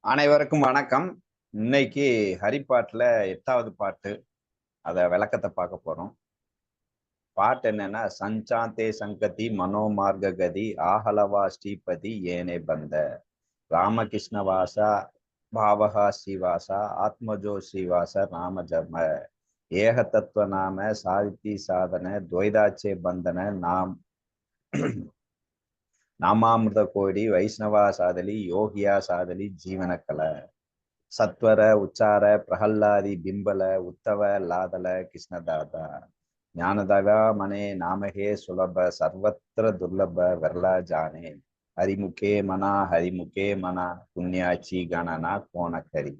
அனைவருக்கும் வணக்கம். இன்னைக்கு ஹரிப்பாட்டில் எட்டாவது பாட்டு. அத விளக்கத்தை பார்க்க போறோம். பாட்டு என்னன்னா சஞ்சாந்தே சங்கதி மனோமார்கதி ஆஹலவா ஸ்ரீபதி ஏனே பந்த. ராமகிருஷ்ண வாசா பாவகா ஸ்ரீவாசா ஆத்மஜோ ஸ்ரீவாச ராமஜம ஏக தத்துவ நாம சாதித்தி சாதன துவைதாச்சே பந்தன நாம். நாமாமிருத கோடி வைஷ்ணவா சாதலி யோகியா சாதலி ஜீவனக்கலை. சத்வர உச்சார பிரகல்லாதி பிம்பல உத்தவ லாதல கிருஷ்ணதாதா. ஞானதகா மனே நாமகே சுலப சர்வத்திர துர்லப வெர்லா ஜானே. ஹரிமுகே மனா ஹரிமுகே மனா புண்ணியாச்சி கணனா கோணக்கரி.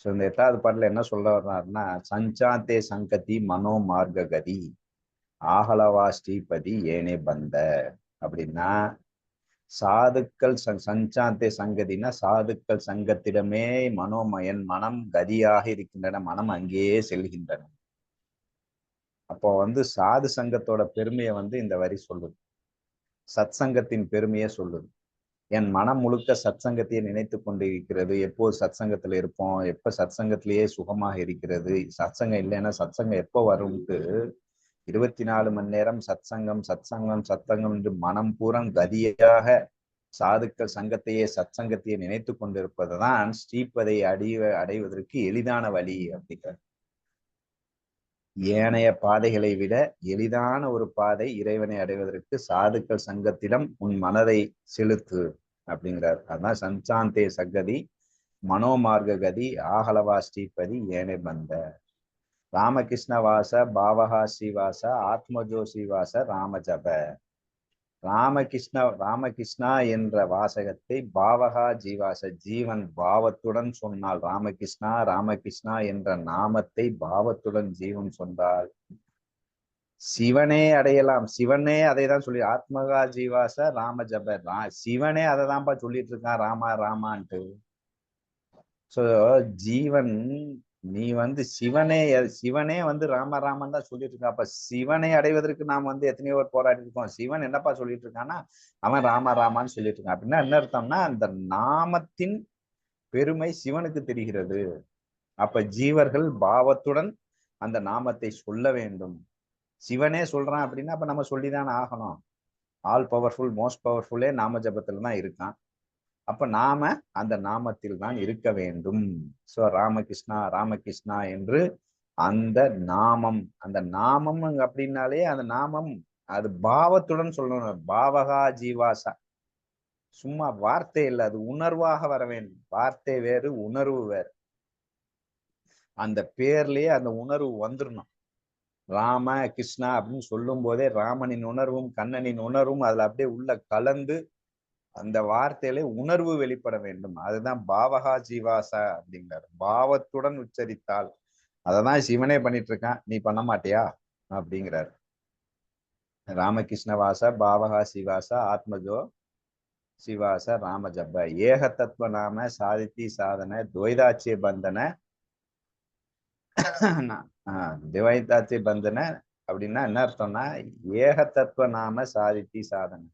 ஸோ இந்த எட்டாவது பாட்டில் என்ன சொல்ல வர்றாருன்னா சஞ்சாத்தே சங்கதி மனோ மார்க்க ஆகலவா ஸ்ரீபதி ஏனே பந்த. அப்படின்னா சாதுக்கள் சஞ்சாந்தே சங்கதினா சாதுக்கள் சங்கத்திடமே மனோமயன் மனம் கதியாக இருக்கின்றன மனம் அங்கேயே செல்கின்றன. அப்போ வந்து சாது சங்கத்தோட பெருமையை வந்து இந்த வரி சொல்லுது. சத் சங்கத்தின் பெருமையை சொல்லுது. என் மனம் முழுக்க சத் சங்கத்தையே நினைத்து கொண்டு இருக்கிறது எப்போது சத் சங்கத்துல இருப்போம்? எப்ப சத் சங்கத்திலேயே சுகமாக இருக்கிறது? சத் சங்கம் இல்லைன்னா சத் சங்கம் எப்போ வரும்ட்டு இருபத்தி நாலு மணி நேரம் சத் சங்கம் சத் சங்கம் என்று மனம் பூரம் கதியாக சாதுக்கள் சங்கத்தையே சத் சங்கத்தையே நினைத்து கொண்டிருப்பதுதான் ஸ்ரீபதை அடைய அடைவதற்கு எளிதான வழி அப்படிங்கிறார். ஏனைய பாதைகளை விட எளிதான ஒரு பாதை இறைவனை அடைவதற்கு சாதுக்கள் சங்கத்திடம் உன் மனதை செலுத்து அப்படிங்கிறார். அதான் சஞ்சாந்தே சங்கதி மனோமார்க்க கதி ஆகலவா ஸ்ரீபதி ஏனை பந்த. ராமகிருஷ்ண வாச பாவகா ஸ்ரீவாச ஆத்மஜோ ஸ்ரீவாச ராமஜப. ராமகிருஷ்ண ராமகிருஷ்ணா என்ற வாசகத்தை பாவகா ஜீவாச ஜீவன் பாவத்துடன் சொன்னால் ராமகிருஷ்ணா ராமகிருஷ்ணா என்ற நாமத்தை பாவத்துடன் ஜீவன் சொன்னால் சிவனே அடையலாம். சிவனே அதை தான் சொல்லி ஆத்மகா ஜீவாச ராம ஜப சிவனே அதை தான்ப்பா சொல்லிட்டு இருக்கான். ராமா ராமான்ட்டு. சோ ஜீவன் நீ வந்து சிவனே சிவனே வந்து ராம ராமன் தான் சொல்லிட்டு இருக்கான். அப்ப சிவனை அடைவதற்கு நாம் வந்து எத்தனையோ பேர் போராடி இருக்கோம். சிவன் என்னப்பா சொல்லிட்டு இருக்கான்னா அவன் ராம ராமான்னு சொல்லிட்டு இருக்கான். அப்படின்னா என்ன அர்த்தம்னா அந்த நாமத்தின் பெருமை சிவனுக்கு தெரிகிறது. அப்ப ஜீவர்கள் பாவத்துடன் அந்த நாமத்தை சொல்ல வேண்டும். சிவனே சொல்றான் அப்படின்னா அப்ப நம்ம சொல்லிதான் ஆகணும். ஆல் பவர்ஃபுல் மோஸ்ட் பவர்ஃபுல்லே நாம ஜபத்துல தான் இருக்கான். அப்ப நாம அந்த நாமத்தில் தான் இருக்க வேண்டும். சோ ராமகிருஷ்ணா ராமகிருஷ்ணா என்று அந்த நாமம் அந்த நாமம் அப்படின்னாலே அந்த நாமம் அது பாவத்துடன் சொல்லணும். பாவகா ஜீவாசா. சும்மா வார்த்தை இல்லை அது உணர்வாக வர வேண்டும். வார்த்தை வேறு உணர்வு வேறு. அந்த பேர்லயே அந்த உணர்வு வந்துடணும் ராம கிருஷ்ணா அப்படின்னு சொல்லும் போதே ராமனின் உணர்வும் கண்ணனின் உணர்வும் அதுல அப்படியே உள்ள கலந்து அந்த வார்த்தையிலே உணர்வு வெளிப்பட வேண்டும். அதுதான் பாவகா ஜீவாசா அப்படிங்கிறார். பாவத்துடன் உச்சரித்தால். அததான் சிவனே பண்ணிட்டு இருக்கான் நீ பண்ண மாட்டியா? அப்படிங்கிறார். ராமகிருஷ்ணவாச பாவகா சிவாசா ஆத்மஜோ சிவாச ராமஜப்ப. ஏக தத்துவ நாம சாதித்தி சாதன துவைதாட்சிய பந்தன. துவைதாட்சிய பந்தன அப்படின்னா என்ன அர்த்தம்னா ஏக தத்துவ நாம சாதித்தி சாதனை.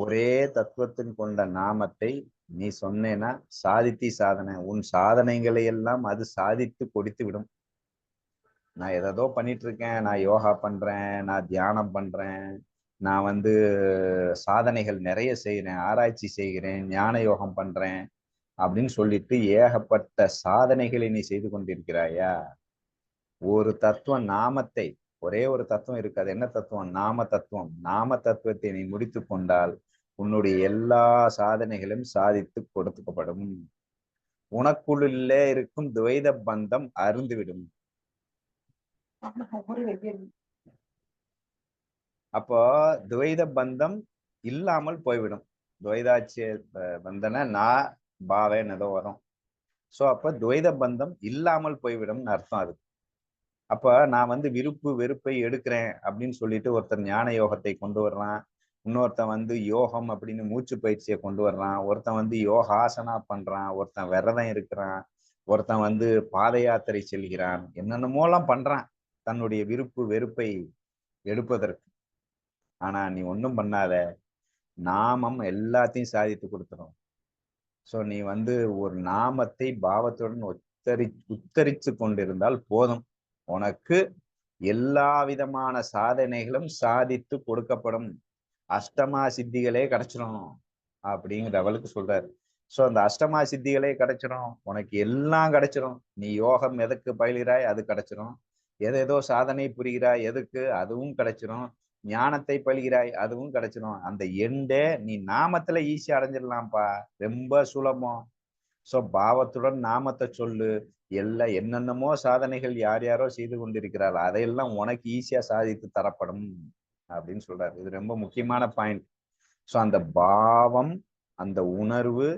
ஒரே தத்துவத்தின் கொண்ட நாமத்தை நீ சொன்னேன்னா சாதித்தி சாதனை. உன் சாதனைகளை எல்லாம் அது சாதித்து கொடுத்து விடும் நான் எதோ பண்ணிட்டு இருக்கேன் நான் யோகா பண்றேன். நான் தியானம் பண்றேன். நான் வந்து சாதனைகள் நிறைய செய்கிறேன் ஆராய்ச்சி செய்கிறேன். ஞான யோகம் பண்றேன் அப்படின்னு சொல்லிட்டு ஏகப்பட்ட சாதனைகளை நீ செய்து கொண்டிருக்கிறாயா? ஒரு தத்துவ நாமத்தை ஒரே ஒரு தத்துவம் இருக்காது. என்ன தத்துவம்? நாம தத்துவம். நாம தத்துவத்தை நீ முடித்து கொண்டால் உன்னுடைய எல்லா சாதனைகளும் சாதித்து கொடுக்கப்படும். உனக்குள்ளே இருக்கும் துவைத பந்தம் அருந்துவிடும். அப்போ துவைத பந்தம் இல்லாமல் போய்விடும். துவைதாட்சிய பந்தன நான் பாவேன்னு ஏதோ வரும் சோ அப்போ துவைத பந்தம் இல்லாமல் போய்விடும்னு அர்த்தம் அதுக்கு அப்ப நான் வந்து விருப்பு வெறுப்பை எடுக்கிறேன் அப்படின்னு சொல்லிட்டு ஒருத்தர் ஞான யோகத்தை கொண்டு வர்றான். இன்னொருத்தன் வந்து யோகம் அப்படின்னு மூச்சு பயிற்சியை கொண்டு வர்றான். ஒருத்தன் வந்து யோகாசனா பண்றான். ஒருத்தன் விரதம் இருக்கிறான். ஒருத்தன் வந்து பாத யாத்திரை செல்கிறான். என்னென்னமோலாம் பண்றான் தன்னுடைய விருப்பு வெறுப்பை எடுப்பதற்கு. ஆனா நீ ஒன்றும் பண்ணாத. நாமம் எல்லாத்தையும் சாதித்து கொடுத்துரும். ஸோ நீ வந்து ஒரு நாமத்தை பாவத்துடன் உத்தரி உத்தரித்து கொண்டிருந்தால் போதும். உனக்கு எல்லா விதமான சாதனைகளும் சாதித்து கொடுக்கப்படும். அஷ்டமா சித்திகளே கிடைச்சிடும் அப்படிங்கிற அவளுக்கு சொல்றாரு. ஸோ அந்த அஷ்டமா சித்திகளே கிடைச்சிடும் உனக்கு எல்லாம் கிடைச்சிடும் நீ யோகம் எதுக்கு பயிலுகிறாய்? அது கிடைச்சிரும். எதேதோ சாதனை புரிகிறாய்? எதுக்கு? அதுவும் கிடைச்சிடும் ஞானத்தை பழிகிறாய் அதுவும் கிடைச்சிடும் அந்த எண்டே நீ நாமத்துல ஈஸியா அடைஞ்சிடலாம்ப்பா. ரொம்ப சுலபம். ஸோ பாவத்துடன் நாமத்தை சொல்லு. எல்லாம் என்னென்னமோ சாதனைகள் யார் யாரோ செய்து கொண்டிருக்கிறார். அதையெல்லாம் உனக்கு ஈஸியாக சாதித்து தரப்படும் அப்படின்னு சொல்றாரு. இது ரொம்ப முக்கியமான பாயிண்ட் சோ அந்த பாவம் அந்த உணர்வு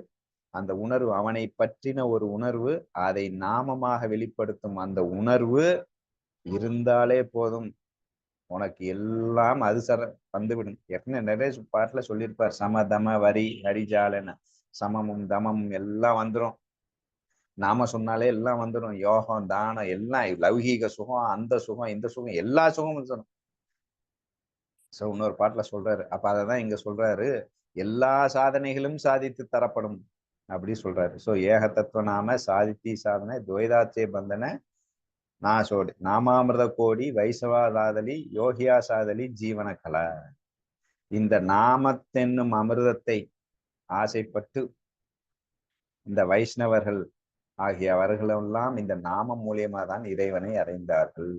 அந்த உணர்வு அவனை பற்றின ஒரு உணர்வு அதை நாமமாக வெளிப்படுத்தும் அந்த உணர்வு இருந்தாலே போதும். உனக்கு எல்லாம் அது சர வந்துவிடும். ஏற்கனவே நிறைய பாட்டுல சொல்லியிருப்பார் சமதம வரி ஹரிஜாலன்னு சமமும் தமமும் எல்லாம் வந்துடும் நாம சொன்னாலே எல்லாம் வந்துடும் யோகம் தானம் எல்லாம் லௌகீக சுகம் அந்த சுகம் இந்த சுகம் எல்லா சுகமும் வந்துடும் சோ இன்னொரு பாட்டுல சொல்றாரு. அப்ப அததான் இங்க சொல்றாரு. எல்லா சாதனைகளும் சாதித்து தரப்படும் அப்படி சொல்றாரு. சோ ஏக தத்துவ நாம சாதித்தி சாதனை துவைதாச்சே பந்தன நாசோடு நாமாமிரத கோடி வைசவாதாதலி யோகியா சாதலி ஜீவன கலை இந்த நாமத்தென்னும் அமிர்தத்தை ஆசைப்பட்டு இந்த வைஷ்ணவர்கள் ஆகிய அவர்களெல்லாம் இந்த நாமம் மூலியமா தான் இறைவனை அடைந்தார்கள்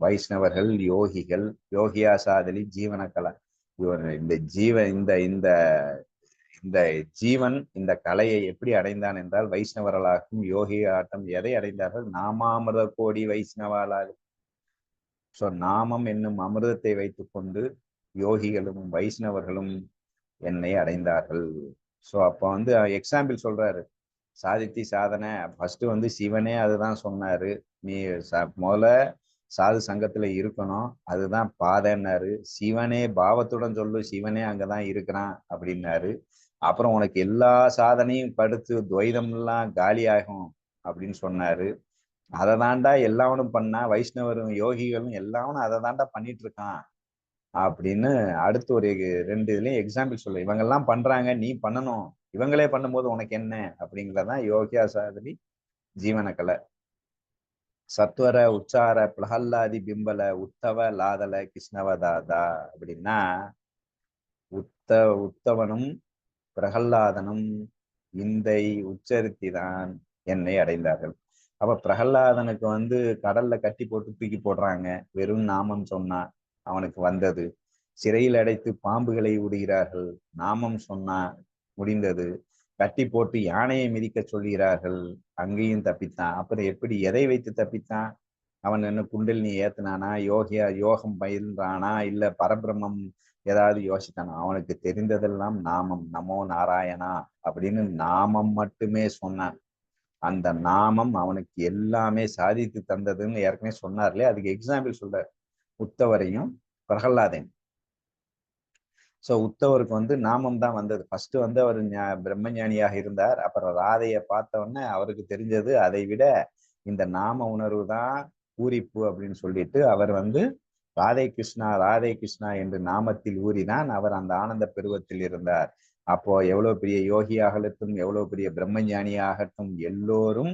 வைஷ்ணவர்கள் யோகிகள் யோகியா சாதலி ஜீவன கலா இவர் இந்த ஜீவ இந்த இந்த இந்த ஜீவன் இந்த கலையை எப்படி அடைந்தான் என்றால் வைஷ்ணவர்களாகவும் யோகி ஆட்டம் எதை அடைந்தார்கள்? நாமாமிரத கோடி வைஷ்ணவாலாக. ஸோ நாமம் என்னும் அமிர்தத்தை வைத்துக்கொண்டு யோகிகளும் வைஷ்ணவர்களும் என்னை அடைந்தார்கள். ஸோ அப்போ வந்து எக்ஸாம்பிள் சொல்றாரு. சாதித்தி சாதனை. ஃபர்ஸ்ட் வந்து சிவனே அதுதான் சொன்னாரு. நீ முதல்ல சாது சங்கத்துல இருக்கணும். அதுதான் பாதைன்னாரு. சிவனே பாவத்துடன் சொல்லு. சிவனே அங்கதான் இருக்கிறான் அப்படின்னாரு. அப்புறம் உனக்கு எல்லா சாதனையும் படுத்து துவைதம் எல்லாம் காலியாகும் அப்படின்னு சொன்னாரு. அதை தாண்டா எல்லாவனும் பண்ணா வைஷ்ணவரும் யோகிகளும் எல்லாவனும் அதை தாண்டா பண்ணிட்டு இருக்கான். அப்படின்னு அடுத்து ஒரு ரெண்டு இதுலயும் எக்ஸாம்பிள் சொல்லு. இவங்கெல்லாம் பண்றாங்க நீ பண்ணணும். இவங்களே பண்ணும்போது உனக்கு என்ன? அப்படிங்கிறதான் யோகியா சாதனி ஜீவனக்கலை சத்வர உச்சார பிரகல்லாதி பிம்பல உத்தவ லாதல கிருஷ்ணவதாதா அப்படின்னா உத்த உத்தவனும் பிரகல்லாதனும் இந்தை உச்சரித்தி தான் என்னை அடைந்தார்கள். அப்ப பிரகல்லாதனுக்கு வந்து கடல்ல கட்டி போட்டு தூக்கி போடுறாங்க. வெறும் நாமம் சொன்னா அவனுக்கு வந்தது. சிறையில் அடைத்து பாம்புகளை விடுகிறார்கள் நாமம் சொன்னா முடிந்தது. கட்டி போட்டு யானையை மிதிக்க சொல்கிறார்கள். அங்கேயும் தப்பித்தான். அப்புறம் எப்படி எதை வைத்து தப்பித்தான்? அவன் என்ன குண்டில் நீ ஏத்துனானா? யோகியா யோகம் பயின்றானா? இல்ல பரபிரம்மம் ஏதாவது யோசித்தானா? அவனுக்கு தெரிந்ததெல்லாம் நாமம். நமோ நாராயணா அப்படின்னு நாமம் மட்டுமே சொன்னான். அந்த நாமம் அவனுக்கு எல்லாமே சாதித்து தந்ததுன்னு ஏற்கனவே சொன்னார்லே. அதுக்கு எக்ஸாம்பிள் சொல்ற உத்தவரையும் பிரகல்லாதையும் சோ உத்தவருக்கு வந்து நாமம் தான் வந்தது. ஃபர்ஸ்ட் வந்து அவர் பிரம்மஞானியாக இருந்தார். அப்புறம் ராதையை பார்த்த உடனே அவருக்கு தெரிஞ்சது அதை விட இந்த நாம உணர்வு தான் பூரிப்பு அப்படின்னு சொல்லிட்டு அவர் வந்து ராதே கிருஷ்ணா ராதே கிருஷ்ணா என்று நாமத்தில் ஊறிதான் அவர் அந்த ஆனந்த பருவத்தில் இருந்தார். அப்போ எவ்வளவு பெரிய யோகியாகட்டும் எவ்வளவு பெரிய பிரம்மஞானியாகட்டும் எல்லோரும்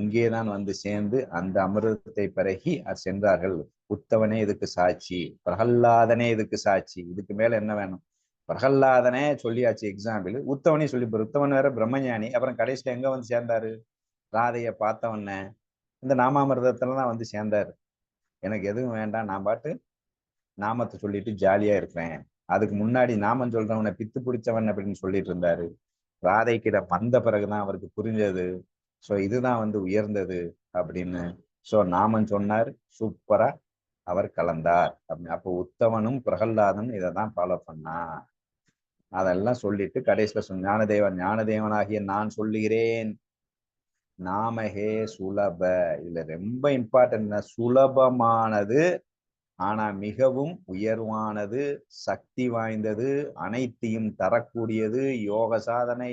இங்கே தான் வந்து சேர்ந்து அந்த அமிர்தத்தை பிறகி சென்றார்கள். உத்தவனே இதுக்கு சாட்சி பிரகல்லாதனே இதுக்கு சாட்சி. இதுக்கு மேல என்ன வேணும்? பிரகல்லாதனே சொல்லியாச்சு எக்ஸாம்பிள் உத்தவனே சொல்லி உத்தவன் வேற பிரம்மஞானி. அப்புறம் கடைசியில எங்க வந்து சேர்ந்தாரு? ராதைய பார்த்தவன. இந்த நாமாமிரதத்துல தான் வந்து சேர்ந்தாரு. எனக்கு எதுவும் வேண்டாம். நான் பாட்டு நாமத்தை சொல்லிட்டு ஜாலியா இருக்கிறேன் அதுக்கு முன்னாடி நாமம் சொல்றவனை பித்து பிடிச்சவன் அப்படின்னு சொல்லிட்டு இருந்தாரு. ராதை கிட்ட வந்த பிறகுதான் அவருக்கு புரிஞ்சது. ஸோ இதுதான் வந்து உயர்ந்தது அப்படின்னு ஸோ நாமன் சொன்னார் சூப்பரா அவர் கலந்தார். அப்போ உத்தவனும் பிரகல்லாதன் இதை தான் ஃபாலோ பண்ணா. அதெல்லாம் சொல்லிட்டு கடைசியில சொன்ன ஞானதேவன் ஞானதேவனாகிய நான் சொல்லுகிறேன். நாமஹே சுலப. இதுல ரொம்ப இம்பார்ட்டன்ட் சுலபமானது ஆனா மிகவும் உயர்வானது சக்தி வாய்ந்தது அனைத்தையும் தரக்கூடியது யோக சாதனை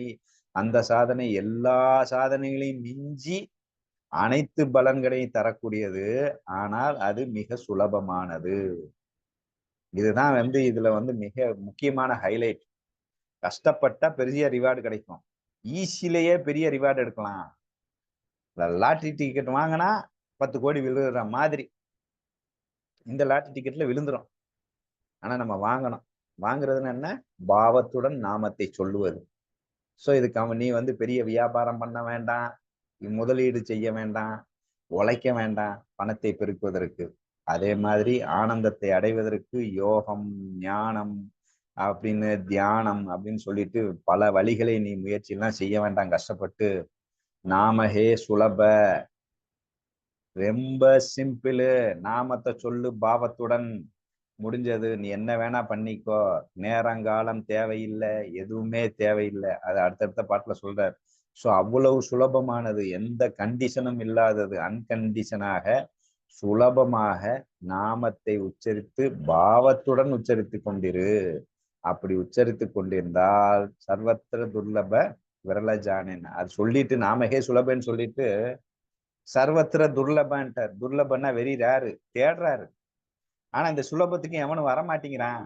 அந்த சாதனை எல்லா சாதனைகளையும் மிஞ்சி அனைத்து பலன்களையும் தரக்கூடியது. ஆனால் அது மிக சுலபமானது. இதுதான் வந்து இதுல வந்து மிக முக்கியமான ஹைலைட் கஷ்டப்பட்டா பெரிய ரிவார்டு கிடைக்கும். ஈஸிலேயே பெரிய ரிவார்டு எடுக்கலாம். லாட்ரி டிக்கெட் வாங்கினா பத்து கோடி விழுகிற மாதிரி. இந்த லாட்ரி டிக்கெட்ல விழுந்துரும். ஆனா நம்ம வாங்கணும். வாங்குறதுன்னு என்ன? பாவத்துடன் நாமத்தை சொல்லுவது. ஸோ இதுக்கு அவன் நீ வந்து பெரிய வியாபாரம் பண்ண வேண்டாம். முதலீடு செய்ய வேண்டாம். உழைக்க வேண்டாம். பணத்தை பெருக்குவதற்கு. அதே மாதிரி ஆனந்தத்தை அடைவதற்கு யோகம் ஞானம் அப்படின்னு தியானம் அப்படின்னு சொல்லிட்டு பல வழிகளை நீ முயற்சியெல்லாம் செய்ய வேண்டாம். கஷ்டப்பட்டு நாமஹே சுலப. ரொம்ப சிம்பிளு. நாமத்தை சொல்லு பாவத்துடன். முடிஞ்சது. நீ என்ன வேணா பண்ணிக்கோ. நேரங்காலம் தேவையில்லை. எதுவுமே தேவையில்லை. அது அடுத்தடுத்த பாட்டுல சொல்றார். ஸோ அவ்வளவு சுலபமானது. எந்த கண்டிஷனும் இல்லாதது. அன்கண்டிஷனாக சுலபமாக நாமத்தை உச்சரித்து பாவத்துடன் உச்சரித்து கொண்டிரு. அப்படி உச்சரித்து கொண்டிருந்தால் சர்வத்திர துர்லப விரலஜானேன். அது சொல்லிட்டு நாமகே சுலபன்னு சொல்லிட்டு சர்வத்திர துர்லபன்ட்டார். துர்லபன்னா வெரி ரேரு தேடுறாரு. ஆனா இந்த சுலபத்துக்கு எவனும் வரமாட்டேங்கிறான்.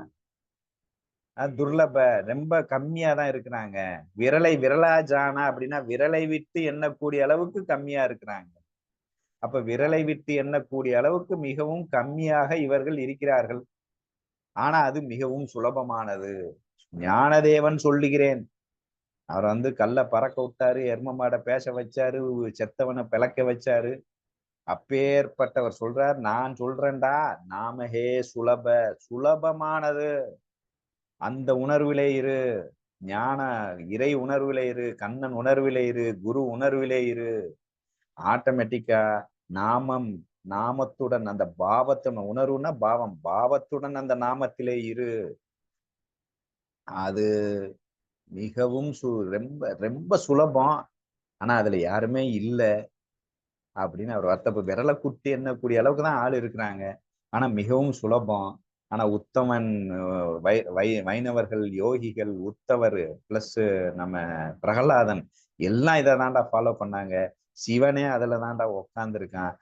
துர்லப ரொம்ப கம்மியா தான் இருக்கிறாங்க. விரலை விரலா ஜானா அப்படின்னா விரலை விட்டு எண்ணக்கூடிய அளவுக்கு கம்மியா இருக்கிறாங்க. அப்ப விரலை விட்டு எண்ணக்கூடிய அளவுக்கு மிகவும் கம்மியாக இவர்கள் இருக்கிறார்கள். ஆனா அது மிகவும் சுலபமானது. ஞானதேவன் சொல்லுகிறேன். அவர் வந்து கல்ல பறக்க விட்டாரு எர்மமாட பேச வச்சாரு செத்தவனை பிளக்க வச்சாரு. அப்பேற்பட்டவர் சொல்றார் நான் சொல்றேன்டா நாமஹே சுலப சுலபமானது. அந்த உணர்விலே இரு ஞான இறை உணர்விலே இரு கண்ணன் உணர்விலே இரு குரு உணர்விலே இரு. ஆட்டோமேட்டிக்கா நாமம் நாமத்துடன் அந்த பாவத்துடன் உணர்வுனா பாவம் பாவத்துடன் அந்த நாமத்திலே இரு. அது மிகவும் சு ரொம்ப ரொம்ப சுலபம். ஆனா அதுல யாருமே இல்லை. அப்படின்னு அவர் வருத்தப்ப விரலை குட்டி எண்ணக்கூடிய அளவுக்கு தான் ஆள் இருக்கிறாங்க. ஆனா மிகவும் சுலபம். ஆனா உத்தமன் வை வை வைணவர்கள் யோகிகள் உத்தவர் பிளஸ் நம்ம பிரகலாதன் எல்லாம் இதை தாண்டா ஃபாலோ பண்ணாங்க. சிவனே அதுல தாண்டா உட்காந்துருக்கான்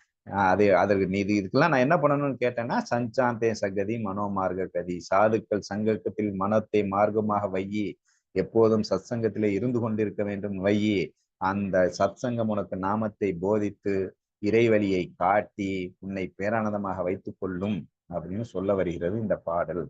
அது அதற்கு நீ இதுக்கெல்லாம் நான் என்ன பண்ணணும்னு கேட்டேன்னா சஞ்சாந்தே சகதி மனோமார்க கதி. சாதுக்கள் சங்கத்தில் மனத்தை மார்க்கமாக வையி. எப்போதும் சத்சங்கத்திலே இருந்து கொண்டிருக்க வேண்டும் வையி. அந்த சத்சங்கம் உனக்கு நாமத்தை போதித்து இறைவழியை காட்டி உன்னை பேரானந்தமாக வைத்துக் கொள்ளும் அப்படின்னு சொல்ல வருகிறது இந்த பாடல்.